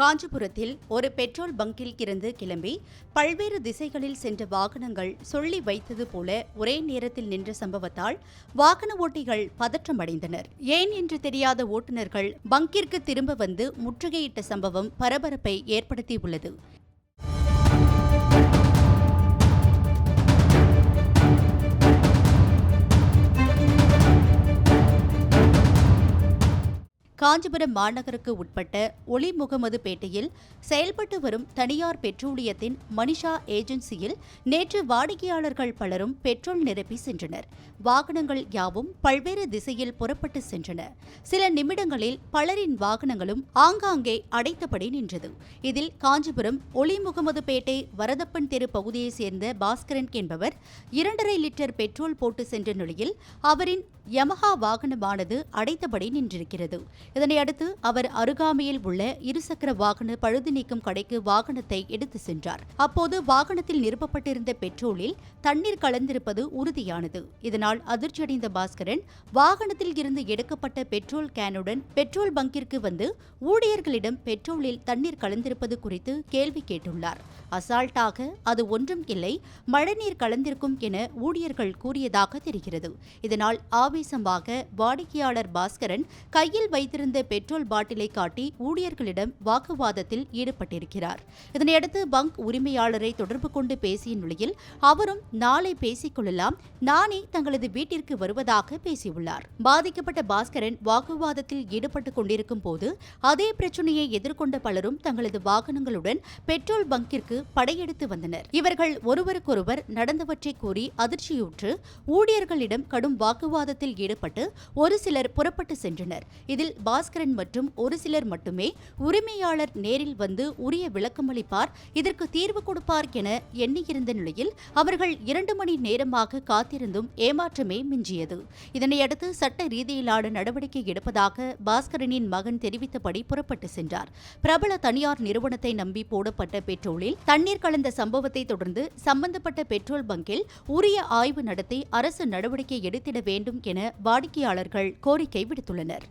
காஞ்சிபுரத்தில் ஒரு பெட்ரோல் பங்கில் இருந்து கிளம்பி பல்வேறு திசைகளில் சென்ற வாகனங்கள் சொல்லி வைத்தது போல ஒரே நேரத்தில் நின்ற சம்பவத்தால் வாகன ஓட்டிகள் பதற்றமடைந்தனர். ஏன் என்று தெரியாத ஓட்டுநர்கள் பங்கிற்கு திரும்ப வந்து முற்றுகையிட்ட சம்பவம் பரபரப்பை ஏற்படுத்தியுள்ளது. காஞ்சிபுரம் மாநகருக்கு உட்பட்ட ஒளி முகமது பேட்டையில் செயல்பட்டு வரும் தனியார் பெட்ரோலியத்தின் மனிஷா ஏஜென்சியில் நேற்று வாடிக்கையாளர்கள் பலரும் பெட்ரோல் நிரப்பி சென்றனர். வாகனங்கள் யாவும் பல்வேறு திசையில் புறப்பட்டு சென்றன. சில நிமிடங்களில் பலரின் வாகனங்களும் ஆங்காங்கே அடைத்தபடி நின்றது. இதில் காஞ்சிபுரம் ஒளி முகமது பேட்டை வரதப்பன் தெரு பகுதியைச் சேர்ந்த பாஸ்கரன் என்பவர் இரண்டரை லிட்டர் பெட்ரோல் போட்டு சென்ற நிலையில் அவரின் யமஹா வாகனமானது அடைத்தபடி நின்றிருக்கிறது. இதனையடுத்து அவர் அருகாமையில் உள்ள இருசக்கர வாகன பழுது நீக்கும் கடைக்கு வாகனத்தை எடுத்து சென்றார். அப்போது வாகனத்தில் நிரப்பப்பட்டிருந்த பெட்ரோலில் தண்ணீர் கலந்திருப்பது உறுதியானது. இதனால் அதிர்ச்சியடைந்த பாஸ்கரன் வாகனத்தில் இருந்து எடுக்கப்பட்ட பெட்ரோல் கேனுடன் பெட்ரோல் பங்கிற்கு வந்து ஊழியர்களிடம் பெட்ரோலில் தண்ணீர் கலந்திருப்பது குறித்து கேள்வி கேட்டுள்ளார். அசால்ட்டாக அது ஒன்றும் இல்லை மழைநீர் கலந்திருக்கும் என ஊழியர்கள் கூறியதாக தெரிகிறது. இதனால் ஆவி ஆவேசமாக வாடிக்கையாளர் பாஸ்கரன் கையில் வைத்திருந்த பெட்ரோல் பாட்டிலை காட்டி ஊழியர்களிடம் வாக்குவாதத்தில் ஈடுபட்டிருக்கிறார். இதனையடுத்து பங்க் உரிமையாளரை தொடர்பு கொண்டு பேசிய நிலையில் அவரும் நாளை பேசிக் கொள்ளலாம். நானே தங்களது வீட்டிற்கு வருவதாக பேசியுள்ளார் பாதிக்கப்பட்ட பாஸ்கரன் வாக்குவாதத்தில் ஈடுபட்டுக் கொண்டிருக்கும் போது அதே பிரச்சனையை எதிர்கொண்ட பலரும் தங்களது வாகனங்களுடன் பெட்ரோல் பங்கிற்கு படையெடுத்து வந்தனர். இவர்கள் ஒருவருக்கொருவர் நடந்தவற்றை கூறி அதிர்ச்சியுற்று ஊழியர்களிடம் கடும் வாக்குவாதத்தில் ஈடுபட்டு ஒரு சிலர் புறப்பட்டு சென்றனர். இதில் பாஸ்கரன் மற்றும் ஒரு சிலர் மட்டுமே உரிமையாளர் நேரில் வந்து உரிய விளக்கமளிப்பார் இதற்கு தீர்வு கொடுப்பார் என எண்ணியிருந்த நிலையில் அவர்கள் இரண்டு மணி நேரமாக காத்திருந்தும் ஏமாற்றமே மிஞ்சியது. இதனையடுத்து சட்ட ரீதியிலான நடவடிக்கை எடுப்பதாக பாஸ்கரனின் மகன் தெரிவித்தபடி புறப்பட்டு சென்றார். பிரபல தனியார் நிறுவனத்தை நம்பி போடப்பட்ட பெட்ரோலில் தண்ணீர் கலந்த சம்பவத்தை தொடர்ந்து சம்பந்தப்பட்ட பெட்ரோல் பங்கில் உரிய ஆய்வு நடத்தி அரசு நடவடிக்கை எடுத்திட வேண்டும் என என வாடிக்கையாளர்கள் கோரிக்கை விடுத்துள்ளனர்.